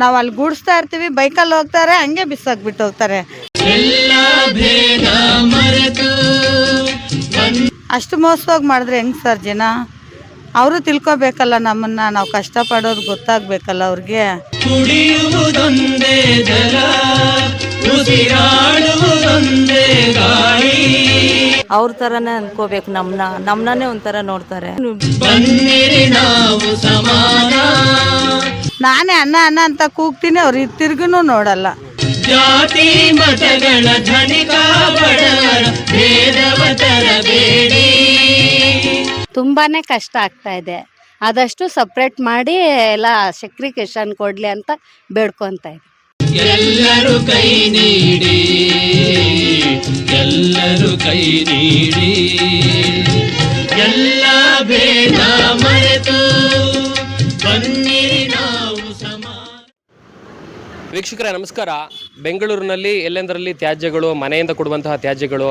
ನಾವು ಅಲ್ಲಿ ಗೂಡಿಸ್ತಾ ಇರ್ತೀವಿ, ಬೈಕಲ್ಲಿ ಹೋಗ್ತಾರೆ, ಹಂಗೆ ಬಿಸಾಕ್ಬಿಟ್ಟು ಹೋಗ್ತಾರೆ ಅಷ್ಟು ಮೋಸವಾಗಿ ಮಾಡಿದ್ರೆ ಹೆಂಗ್ ಸರ್ ಜನ? ಅವರು ತಿಳ್ಕೊಬೇಕಲ್ಲ ನಮ್ಮನ್ನ, ನಾವು ಕಷ್ಟಪಡೋದು ಗೊತ್ತಾಗ್ಬೇಕಲ್ಲ ಅವ್ರಿಗೆ. ಅವ್ರ ಥರನೇ ಅನ್ಕೋಬೇಕು ನಮ್ಮನ್ನ ನಮ್ಮನ್ನೇ ಒಂಥರ ನೋಡ್ತಾರೆ. ಬನ್ನಿರಿ ನಾವು ಸಮಾನ ನಾನೇ ಅನ್ನ ಅನ್ನ ಅಂತ ಕೂಗ್ತೀನಿ ಅವ್ರು ತಿರ್ಗುನು ನೋಡಲ್ಲ. ಜಾತಿ ಮತಗಳ ತುಂಬಾನೇ ಕಷ್ಟ ಆಗ್ತಾ ಇದೆ. ಆದಷ್ಟು ಸಪ್ರೇಟ್ ಮಾಡಿ ಎಲ್ಲ ಸೆಕ್ರಿಕೇಶನ್ ಕೊಡ್ಲಿ ಅಂತ ಬೇಡ್ಕೊಂತ ಇದ್ದೀನಿ. ಎಲ್ಲರೂ ಕೈ ನೀಡಿ, ಎಲ್ಲರೂ ಕೈ ನೀಡಿ. ಎಲ್ಲ ಭೇದ ಮರೆತು ಬನ್ನಿರಿ ನಾವು ವೀಕ್ಷಕರೇ, ನಮಸ್ಕಾರ. ಬೆಂಗಳೂರಿನಲ್ಲಿ ಎಲ್ಲೆಂದರಲ್ಲಿ ತ್ಯಾಜ್ಯಗಳು, ಮನೆಯಿಂದ ಕೊಡುವಂತಹ ತ್ಯಾಜ್ಯಗಳು,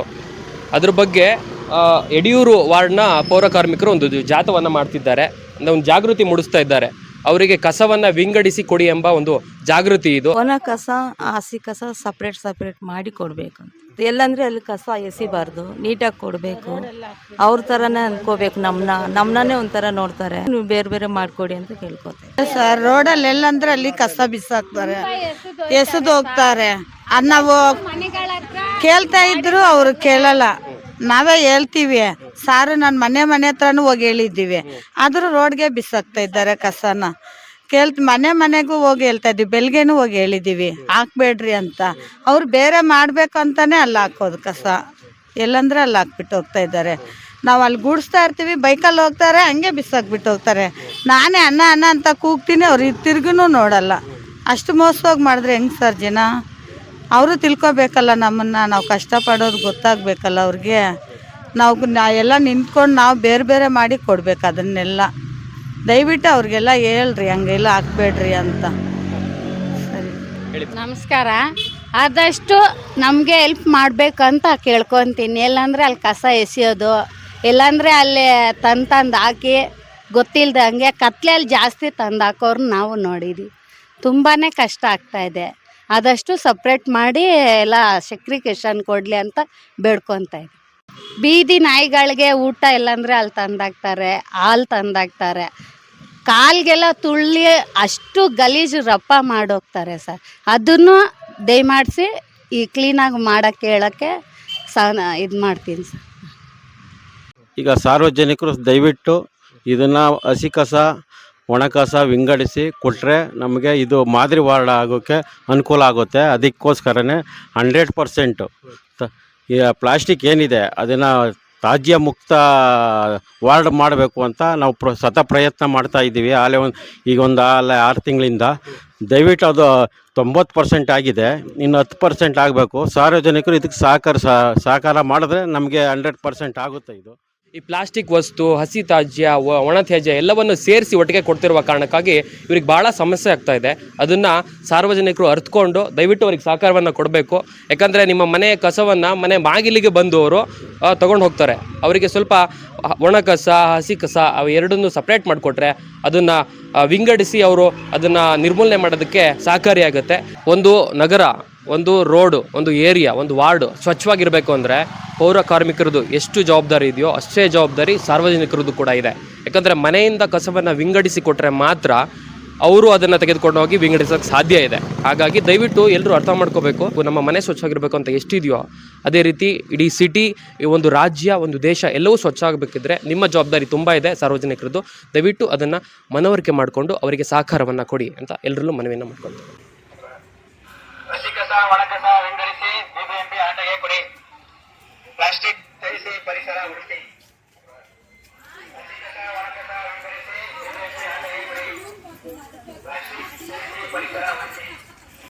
ಅದ್ರ ಬಗ್ಗೆ ಯಡಿಯೂರು ವಾರ್ಡ್ನ ಪೌರ ಕಾರ್ಮಿಕರು ಒಂದು ಜಾಥವನ್ನು ಮಾಡ್ತಿದ್ದಾರೆ. ಅಂದರೆ ಒಂದು ಜಾಗೃತಿ ಮೂಡಿಸ್ತಾ ಇದ್ದಾರೆ. ಅವರಿಗೆ ಕಸವನ್ನ ವಿಂಗಡಿಸಿ ಕೊಡಿ ಎಂಬ ಒಂದು ಜಾಗೃತಿ ಇದು. ಒಣ ಕಸ ಹಸಿ ಕಸ ಸಪ್ರೇಟ್ ಸಪ್ರೇಟ್ ಮಾಡಿ ಕೊಡಬೇಕು. ಎಲ್ಲಂದ್ರೆ ಅಲ್ಲಿ ಕಸ ಎಸಿಬಾರ್ದು ನೀಟಾಗಿ ಕೊಡಬೇಕು. ಅವ್ರ ಥರನೇ ಅನ್ಕೋಬೇಕು ನಮ್ಮನ್ನ ನಮ್ಮನ್ನೇ ಒಂಥರ ನೋಡ್ತಾರೆ. ನೀವು ಬೇರೆ ಬೇರೆ ಮಾಡ್ಕೊಡಿ ಅಂತ ಕೇಳ್ಕೊತಾರೆ ಸರ್ ರೋಡಲ್ಲಿ ಎಲ್ಲಂದ್ರೆ ಅಲ್ಲಿ ಕಸ ಬಿಸಾಕ್ತಾರೆ ಎಸೆದು ಹೋಗ್ತಾರೆ. ಅದ್ ನಾವು ಕೇಳ್ತಾ ಇದ್ರು ಅವ್ರು ಕೇಳಲ್ಲ. ನಾವೇ ಹೇಳ್ತೀವಿ. ಸಾರು ನಾನು ಮನೆ ಮನೆ ಹತ್ರನೂ ಹೋಗಿ ಹೇಳಿದ್ದೀವಿ. ಆದರೂ ರೋಡ್ಗೆ ಬಿಸಾಕ್ತಾ ಇದ್ದಾರೆ ಕಸನ. ಕೇಳ್ತ ಮನೆ ಮನೆಗೂ ಹೋಗಿ ಹೇಳ್ತಾ ಇದ್ದೀವಿ. ಬೆಳಗ್ಗೆನೂ ಹೋಗಿ ಹೇಳಿದ್ದೀವಿ. ಹಾಕ್ಬೇಡ್ರಿ ಅಂತ. ಅವ್ರು ಬೇರೆ ಮಾಡಬೇಕು ಅಂತಾನೆ ಅಲ್ಲಿ ಹಾಕೋದು ಕಸ. ಎಲ್ಲಂದ್ರೆ ಅಲ್ಲಿ ಹಾಕ್ಬಿಟ್ಟು ಹೋಗ್ತಾ ಇದ್ದಾರೆ. ನಾವು ಅಲ್ಲಿ ಗೂಡಿಸ್ತಾ ಇರ್ತೀವಿ. ಬೈಕಲ್ಲಿ ಹೋಗ್ತಾರೆ, ಹಂಗೆ ಬಿಸಾಕ್ಬಿಟ್ಟು ಹೋಗ್ತಾರೆ. ನಾನೇ ಅನ್ನ ಅನ್ನ ಅಂತ ಕೂಗ್ತೀನಿ, ಅವ್ರು ತಿರ್ಗೂ ನೋಡಲ್ಲ. ಅಷ್ಟು ಮೋಸವಾಗಿ ಮಾಡಿದ್ರೆ ಹೆಂಗ್ ಸರ್ ಜನ? ಅವರು ತಿಳ್ಕೊಬೇಕಲ್ಲ ನಮ್ಮನ್ನ. ನಾವು ಕಷ್ಟಪಡೋದು ಗೊತ್ತಾಗ್ಬೇಕಲ್ಲ ಅವ್ರಿಗೆ. ನಾವು ಎಲ್ಲ ನಿಂತ್ಕೊಂಡು ನಾವು ಬೇರೆ ಬೇರೆ ಮಾಡಿ ಕೊಡ್ಬೇಕು ಅದನ್ನೆಲ್ಲ. ದಯವಿಟ್ಟು ಅವ್ರಿಗೆಲ್ಲ ಹೇಳ್ರಿ, ಹಂಗೆಲ್ಲ ಹಾಕ್ಬೇಡ್ರಿ ಅಂತ. ನಮಸ್ಕಾರ. ಆದಷ್ಟು ನಮಗೆ ಹೆಲ್ಪ್ ಮಾಡಬೇಕಂತ ಕೇಳ್ಕೊತೀನಿ. ಎಲ್ಲಂದ್ರೆ ಅಲ್ಲಿ ಕಸ ಎಸೆಯೋದು, ಇಲ್ಲಾಂದರೆ ಅಲ್ಲಿ ತಂದು ತಂದು ಹಾಕಿ ಗೊತ್ತಿಲ್ಲದೆ ಹಂಗೆ ಕತ್ಲೆಯಲ್ಲಿ ಜಾಸ್ತಿ ತಂದು ಹಾಕೋರು ನಾವು ನೋಡಿದ್ವಿ. ತುಂಬಾ ಕಷ್ಟ ಆಗ್ತಾ ಇದೆ. ಆದಷ್ಟು ಸಪ್ರೇಟ್ ಮಾಡಿ ಎಲ್ಲ ಸೆಕ್ರಿಕೇಶನ್ ಕೊಡಲಿ ಅಂತ ಬೇಡ್ಕೊತಾ ಇದ್ದೀವಿ ಬೀದಿ ನಾಯಿಗಳಿಗೆ ಊಟ ಇಲ್ಲಾಂದ್ರೆ ಅಲ್ಲಿ ತಂದಾಕ್ತಾರೆ, ಹಾಲು ತಂದಾಕ್ತಾರೆ. ಕಾಲ್ಗೆಲ್ಲ ತುಳ್ಳಿ ಅಷ್ಟು ಗಲೀಜು ರಪ್ಪ ಮಾಡೋಗ್ತಾರೆ ಸರ್. ಅದನ್ನು ದಯಮಾಡಿಸಿ ಈ ಕ್ಲೀನಾಗಿ ಮಾಡೋಕ್ಕೆ, ಹೇಳೋಕ್ಕೆ ಸ ಇದು ಮಾಡ್ತೀನಿ ಸರ್. ಈಗ ಸಾರ್ವಜನಿಕರು ದಯವಿಟ್ಟು ಇದನ್ನು ಹಸಿ ಕಸ, ಒಣ ಕಸ ವಿಂಗಡಿಸಿ ಕೊಟ್ಟರೆ ನಮಗೆ ಇದು ಮಾದರಿ ವಾರ್ಡ್ ಆಗೋಕ್ಕೆ ಅನುಕೂಲ ಆಗುತ್ತೆ. ಅದಕ್ಕೋಸ್ಕರನೇ ಹಂಡ್ರೆಡ್ ಪರ್ಸೆಂಟು ಈ ಪ್ಲಾಸ್ಟಿಕ್ ಏನಿದೆ ಅದನ್ನು ತಾಜ್ಯ ಮುಕ್ತ ವಾರ್ಡ್ ಮಾಡಬೇಕು ಅಂತ ನಾವು ಪ್ರ ಸತ ಪ್ರಯತ್ನ ಮಾಡ್ತಾ ಇದ್ದೀವಿ. ಆಲೇ ಒಂದು ಈಗ ಒಂದು ಆಲೆ ಆರು ತಿಂಗಳಿಂದ ದಯವಿಟ್ಟು ಅದು ತೊಂಬತ್ತು ಪರ್ಸೆಂಟ್ ಆಗಿದೆ. ಇನ್ನು ಹತ್ತು ಪರ್ಸೆಂಟ್ ಆಗಬೇಕು. ಸಾರ್ವಜನಿಕರು ಇದಕ್ಕೆ ಸಹಕಾರ ಸಹಕಾರ ಮಾಡಿದ್ರೆ ನಮಗೆ ಹಂಡ್ರೆಡ್ ಪರ್ಸೆಂಟ್ ಆಗುತ್ತೆ ಇದು. ಈ ಪ್ಲಾಸ್ಟಿಕ್ ವಸ್ತು, ಹಸಿ ತ್ಯಾಜ್ಯ ಒಣ ತ್ಯಾಜ್ಯ ಎಲ್ಲವನ್ನು ಸೇರಿಸಿ ಒಟ್ಟಿಗೆ ಕೊಡ್ತಿರುವ ಕಾರಣಕ್ಕಾಗಿ ಇವ್ರಿಗೆ ಭಾಳ ಸಮಸ್ಯೆ ಆಗ್ತಾ ಇದೆ. ಅದನ್ನು ಸಾರ್ವಜನಿಕರು ಅರ್ತ್ಕೊಂಡು ದಯವಿಟ್ಟು ಅವ್ರಿಗೆ ಸಹಕಾರವನ್ನು ಕೊಡಬೇಕು. ಯಾಕಂದರೆ ನಿಮ್ಮ ಮನೆಯ ಕಸವನ್ನು ಮನೆ ಬಾಗಿಲಿಗೆ ಬಂದು ಅವರು ತೊಗೊಂಡು ಹೋಗ್ತಾರೆ. ಅವರಿಗೆ ಸ್ವಲ್ಪ ಒಣ ಕಸ, ಹಸಿ ಕಸ ಅವು ಎರಡನ್ನೂ ಸಪ್ರೇಟ್ ಮಾಡಿಕೊಟ್ರೆ ಅದನ್ನು ವಿಂಗಡಿಸಿ ಅವರು ಅದನ್ನು ನಿರ್ಮೂಲನೆ ಮಾಡೋದಕ್ಕೆ ಸಹಕಾರಿಯಾಗುತ್ತೆ ಒಂದು ನಗರ, ಒಂದು ರೋಡು, ಒಂದು ಏರಿಯಾ, ಒಂದು ವಾರ್ಡು ಸ್ವಚ್ಛವಾಗಿರಬೇಕು ಅಂದರೆ ಪೌರ ಕಾರ್ಮಿಕರದು ಎಷ್ಟು ಜವಾಬ್ದಾರಿ ಇದೆಯೋ ಅಷ್ಟೇ ಜವಾಬ್ದಾರಿ ಸಾರ್ವಜನಿಕರದ್ದು ಕೂಡ ಇದೆ. ಯಾಕಂದರೆ ಮನೆಯಿಂದ ಕಸವನ್ನು ವಿಂಗಡಿಸಿ ಕೊಟ್ಟರೆ ಮಾತ್ರ ಅವರು ಅದನ್ನು ತೆಗೆದುಕೊಂಡು ಹೋಗಿ ವಿಂಗಡಿಸೋಕೆ ಸಾಧ್ಯ ಇದೆ. ಹಾಗಾಗಿ ದಯವಿಟ್ಟು ಎಲ್ಲರೂ ಅರ್ಥ ಮಾಡ್ಕೋಬೇಕು. ನಮ್ಮ ಮನೆ ಸ್ವಚ್ಛವಾಗಿರಬೇಕು ಅಂತ ಎಷ್ಟಿದೆಯೋ ಅದೇ ರೀತಿ ಇಡೀ ಸಿಟಿ, ಈ ಒಂದು ರಾಜ್ಯ, ಒಂದು ದೇಶ ಎಲ್ಲವೂ ಸ್ವಚ್ಛ ಆಗಬೇಕಿದ್ರೆ ನಿಮ್ಮ ಜವಾಬ್ದಾರಿ ತುಂಬ ಇದೆ ಸಾರ್ವಜನಿಕರದ್ದು ದಯವಿಟ್ಟು ಅದನ್ನು ಮನವರಿಕೆ ಮಾಡಿಕೊಂಡು ಅವರಿಗೆ ಸಹಕಾರವನ್ನು ಕೊಡಿ ಅಂತ ಎಲ್ಲರಲ್ಲೂ ಮನವಿಯನ್ನು ಮಾಡ್ಕೊಳ್ತೀನಿ ಹಸಿ ಕಸ ಒಣ ಕಸ